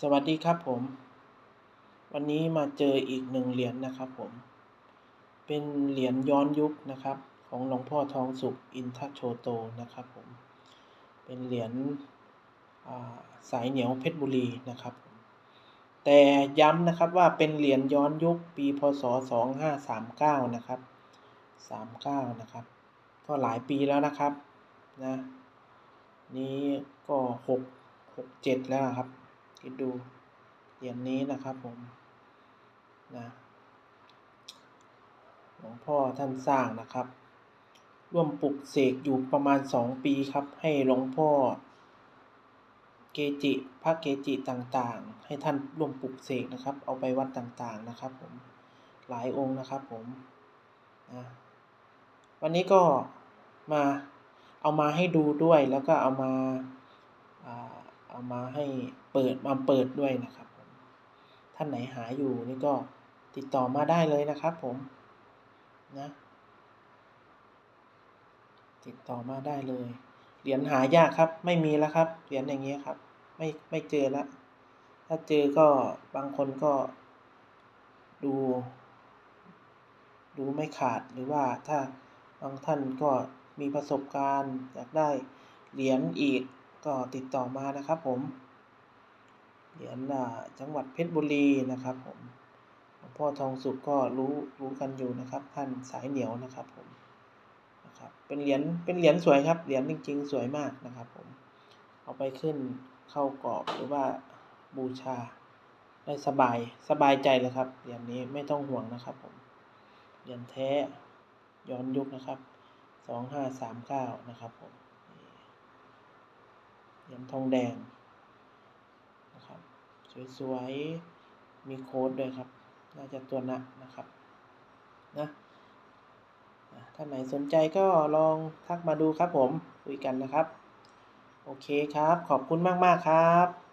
สวัสดีครับผม วันนี้มาเจออีกหนึ่งเหรียญนะครับผม เป็นเหรียญย้อนยุคนะครับ ของหลวงพ่อทองสุขอินทโชโตนะครับผม เป็นเหรียญสายเหนียวเพชรบุรีนะครับแต่ย้ำนะครับว่าเป็นเหรียญย้อนยุคปีพศ 2539 นะครับ 39 นะครับ ก็หลายปีแล้วนะครับนะ นี้ก็หกหกเจ็ดแล้วครับ คิดดูเหรียญนี้นะครับผมนะหลวงพ่อท่านสร้างนะครับ ร่วมปลุกเสกอยู่ประมาณสองปีครับ ให้หลวงพ่อ เกจิพระเกจิต่างๆ ให้ท่านร่วมปลุกเสกนะครับ เอาไปวัดต่างๆนะครับผมหลายองค์นะครับผมนะวันนี้ก็มาเอามาให้ดูด้วยแล้วก็เอามาอา เอามาให้เปิดมาเปิดด้วยนะครับผมท่านไหนหาอยู่นี่ก็ติดต่อมาได้เลยนะครับผมนะติดต่อมาได้เลย เหรียญหายากครับ ไม่มีแล้วครับ เหรียญอย่างเงี้ยครับ ไม่ไม่เจอแล้วถ้าเจอก็บางคนก็ดู ดูไม่ขาดหรือว่าถ้าบางท่านก็มีประสบการณ์อยากได้เหรียญอีก ก็ติดต่อมานะครับผมเหรียญจังหวัดเพชรบุรีนะครับผมหลวงพ่อทองสุขก็รู้รู้กันอยู่นะครับ ท่านสายเหนียวนะครับผมนะครับเป็นเหรียญเป็นเหรียญสวยครับเหรียญจริง ๆ สวยมากนะครับผมเอาไปขึ้นเข้ากรอบหรือว่าบูชาได้สบายสบายใจเลยครับเหรียญนี้ไม่ต้องห่วงนะครับผมเหรียญแท้ย้อนยุคนะครับสองห้าสามเก้านะครับผม เหรียญทองแดงนะครับ สวยๆ มีโค้ดด้วยครับ น่าจะตัวนะนะครับนะท่านไหนสนใจก็ลองทักมาดูครับผม คุยกันนะครับ โอเคครับ ขอบคุณมาก ๆ ครับ